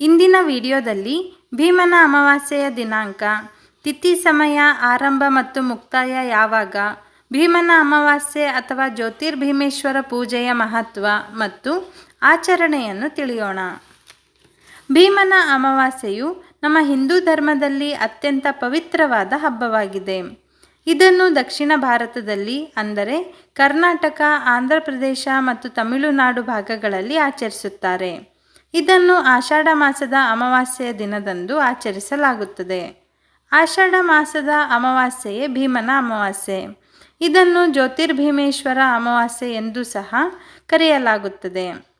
ಇಂದಿನ ವಿಡಿಯೋದಲ್ಲಿ ಭೀಮನ ಅಮಾವಾಸ್ಯೆಯ ದಿನಾಂಕ, ತಿಥಿ ಸಮಯ ಆರಂಭ ಮತ್ತು ಮುಕ್ತಾಯ ಯಾವಾಗ, ಭೀಮನ ಅಮಾವಾಸ್ಯೆ ಅಥವಾ ಜ್ಯೋತಿರ್ಭೀಮೇಶ್ವರ ಪೂಜೆಯ ಮಹತ್ವ ಮತ್ತು ಆಚರಣೆಯನ್ನು ತಿಳಿಯೋಣ. ಭೀಮನ ಅಮಾವಾಸ್ಯೆಯು ನಮ್ಮ ಹಿಂದೂ ಧರ್ಮದಲ್ಲಿ ಅತ್ಯಂತ ಪವಿತ್ರವಾದ ಹಬ್ಬವಾಗಿದೆ. ಇದನ್ನು ದಕ್ಷಿಣ ಭಾರತದಲ್ಲಿ, ಅಂದರೆ ಕರ್ನಾಟಕ, ಆಂಧ್ರ ಪ್ರದೇಶ ಮತ್ತು ತಮಿಳುನಾಡು ಭಾಗಗಳಲ್ಲಿ ಆಚರಿಸುತ್ತಾರೆ. ಇದನ್ನು ಆಷಾಢ ಮಾಸದ ಅಮಾವಾಸ್ಯೆಯ ದಿನದಂದು ಆಚರಿಸಲಾಗುತ್ತದೆ. ಆಷಾಢ ಮಾಸದ ಅಮಾವಾಸ್ಯೆಯೇ ಭೀಮನ ಅಮಾವಾಸ್ಯೆ. ಇದನ್ನು ಜ್ಯೋತಿರ್ಭೀಮೇಶ್ವರ ಅಮಾವಾಸ್ಯೆ ಎಂದು ಸಹ ಕರೆಯಲಾಗುತ್ತದೆ.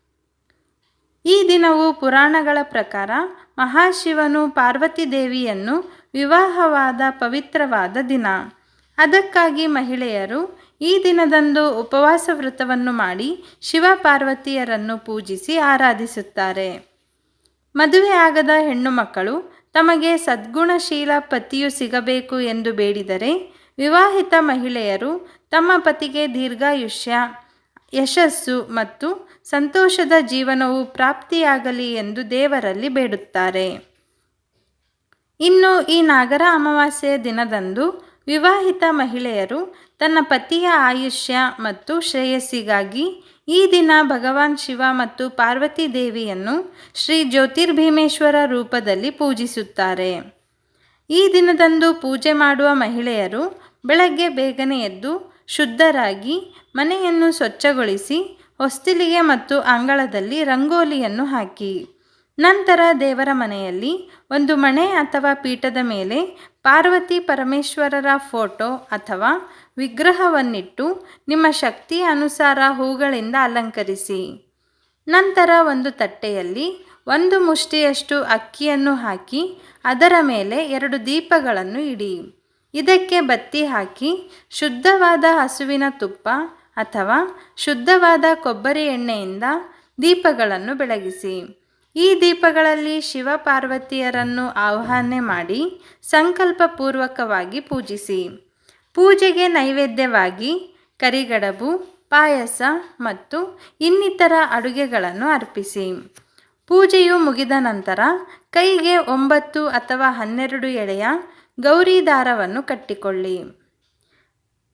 ಈ ದಿನವು ಪುರಾಣಗಳ ಪ್ರಕಾರ ಮಹಾಶಿವನು ಪಾರ್ವತಿ ದೇವಿಯನ್ನು ವಿವಾಹವಾದ ಪವಿತ್ರವಾದ ದಿನ. ಅದಕ್ಕಾಗಿ ಮಹಿಳೆಯರು ಈ ದಿನದಂದು ಉಪವಾಸ ವ್ರತವನ್ನು ಮಾಡಿ ಶಿವ ಪಾರ್ವತಿಯರನ್ನು ಪೂಜಿಸಿ ಆರಾಧಿಸುತ್ತಾರೆ. ಮದುವೆಯಾಗದ ಹೆಣ್ಣು ಮಕ್ಕಳು ತಮಗೆ ಸದ್ಗುಣಶೀಲ ಪತಿಯು ಸಿಗಬೇಕು ಎಂದು ಬೇಡಿದರೆ ವಿವಾಹಿತ ಮಹಿಳೆಯರು ತಮ್ಮ ಪತಿಗೆ ದೀರ್ಘಾಯುಷ್ಯ, ಯಶಸ್ಸು ಮತ್ತು ಸಂತೋಷದ ಜೀವನವು ಪ್ರಾಪ್ತಿಯಾಗಲಿ ಎಂದು ದೇವರಲ್ಲಿ ಬೇಡುತ್ತಾರೆ. ಇನ್ನು ಈ ನಾಗರ ಅಮಾವಾಸ್ಯೆಯ ದಿನದಂದು ವಿವಾಹಿತ ಮಹಿಳೆಯರು ತನ್ನ ಪತಿಯ ಆಯುಷ್ಯ ಮತ್ತು ಶ್ರೇಯಸ್ಸಿಗಾಗಿ ಈ ದಿನ ಭಗವಾನ್ ಶಿವ ಮತ್ತು ಪಾರ್ವತಿ ದೇವಿಯನ್ನು ಶ್ರೀ ಜ್ಯೋತಿರ್ಭೀಮೇಶ್ವರ ರೂಪದಲ್ಲಿ ಪೂಜಿಸುತ್ತಾರೆ. ಈ ದಿನದಂದು ಪೂಜೆ ಮಾಡುವ ಮಹಿಳೆಯರು ಬೆಳಗ್ಗೆ ಬೇಗನೆ ಎದ್ದು ಶುದ್ಧರಾಗಿ ಮನೆಯನ್ನು ಸ್ವಚ್ಛಗೊಳಿಸಿ ಹೊಸ್ತಿಲಿಗೆ ಮತ್ತು ಅಂಗಳದಲ್ಲಿ ರಂಗೋಲಿಯನ್ನು ಹಾಕಿ. ನಂತರ ದೇವರ ಮನೆಯಲ್ಲಿ ಒಂದು ಮಣೆ ಅಥವಾ ಪೀಠದ ಮೇಲೆ ಪಾರ್ವತಿ ಪರಮೇಶ್ವರರ ಫೋಟೋ ಅಥವಾ ವಿಗ್ರಹವನ್ನಿಟ್ಟು ನಿಮ್ಮ ಶಕ್ತಿ ಅನುಸಾರ ಹೂಗಳಿಂದ ಅಲಂಕರಿಸಿ. ನಂತರ ಒಂದು ತಟ್ಟೆಯಲ್ಲಿ ಒಂದು ಮುಷ್ಟಿಯಷ್ಟು ಅಕ್ಕಿಯನ್ನು ಹಾಕಿ ಅದರ ಮೇಲೆ ಎರಡು ದೀಪಗಳನ್ನು ಇಡಿ. ಇದಕ್ಕೆ ಬತ್ತಿ ಹಾಕಿ ಶುದ್ಧವಾದ ಹಸುವಿನ ತುಪ್ಪ ಅಥವಾ ಶುದ್ಧವಾದ ಕೊಬ್ಬರಿ ಎಣ್ಣೆಯಿಂದ ದೀಪಗಳನ್ನು ಬೆಳಗಿಸಿ. ಈ ದೀಪಗಳಲ್ಲಿ ಶಿವ ಪಾರ್ವತಿಯರನ್ನು ಆಹ್ವಾನ ಮಾಡಿ ಸಂಕಲ್ಪಪೂರ್ವಕವಾಗಿ ಪೂಜಿಸಿ. ಪೂಜೆಗೆ ನೈವೇದ್ಯವಾಗಿ ಕರಿಗಡಬು, ಪಾಯಸ ಮತ್ತು ಇನ್ನಿತರ ಅಡುಗೆಗಳನ್ನು ಅರ್ಪಿಸಿ. ಪೂಜೆಯು ಮುಗಿದ ನಂತರ ಕೈಗೆ ಒಂಬತ್ತು ಅಥವಾ ಹನ್ನೆರಡು ಎಳೆಯ ಗೌರಿ ದಾರವನ್ನು ಕಟ್ಟಿಕೊಳ್ಳಿ.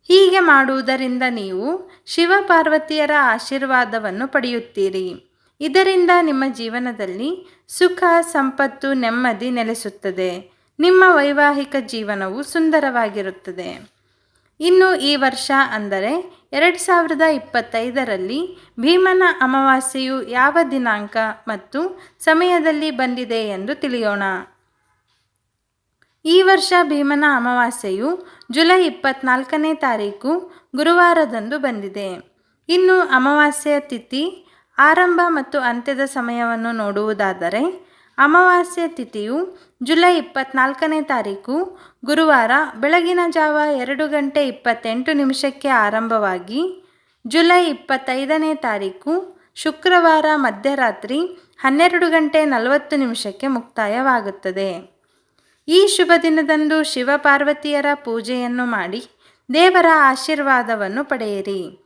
ಹೀಗೆ ಮಾಡುವುದರಿಂದ ನೀವು ಶಿವಪಾರ್ವತಿಯರ ಆಶೀರ್ವಾದವನ್ನು ಪಡೆಯುತ್ತೀರಿ. ಇದರಿಂದ ನಿಮ್ಮ ಜೀವನದಲ್ಲಿ ಸುಖ, ಸಂಪತ್ತು ನೆಮ್ಮದಿ ನೆಲೆಸುತ್ತದೆ. ನಿಮ್ಮ ವೈವಾಹಿಕ ಜೀವನವು ಸುಂದರವಾಗಿರುತ್ತದೆ. ಇನ್ನು ಈ ವರ್ಷ ಅಂದರೆ ಎರಡು ಸಾವಿರದ ಇಪ್ಪತ್ತೈದರಲ್ಲಿ ಭೀಮನ ಅಮಾವಾಸ್ಯೆಯು ಯಾವ ದಿನಾಂಕ ಮತ್ತು ಸಮಯದಲ್ಲಿ ಬಂದಿದೆ ಎಂದು ತಿಳಿಯೋಣ. ಈ ವರ್ಷ ಭೀಮನ ಅಮಾವಾಸ್ಯೆಯು ಜುಲೈ ಇಪ್ಪತ್ನಾಲ್ಕನೇ ತಾರೀಕು ಗುರುವಾರದಂದು ಬಂದಿದೆ. ಇನ್ನು ಅಮಾವಾಸ್ಯೆಯ ತಿಥಿ ಆರಂಭ ಮತ್ತು ಅಂತ್ಯದ ಸಮಯವನ್ನು ನೋಡುವುದಾದರೆ ಅಮಾವಾಸ್ಯೆ ತಿಥಿಯು ಜುಲೈ ಇಪ್ಪತ್ನಾಲ್ಕನೇ ತಾರೀಕು, ಗುರುವಾರ ಬೆಳಗಿನ ಜಾವ ಎರಡು ಗಂಟೆ ಇಪ್ಪತ್ತೆಂಟು ನಿಮಿಷಕ್ಕೆ ಆರಂಭವಾಗಿ ಜುಲೈ ಇಪ್ಪತ್ತೈದನೇ ತಾರೀಕು, ಶುಕ್ರವಾರ ಮಧ್ಯರಾತ್ರಿ ಹನ್ನೆರಡು ಗಂಟೆ ನಲವತ್ತು ನಿಮಿಷಕ್ಕೆ ಮುಕ್ತಾಯವಾಗುತ್ತದೆ. ಈ ಶುಭ ದಿನದಂದು ಶಿವಪಾರ್ವತಿಯರ ಪೂಜೆಯನ್ನು ಮಾಡಿ ದೇವರ ಆಶೀರ್ವಾದವನ್ನು ಪಡೆಯಿರಿ.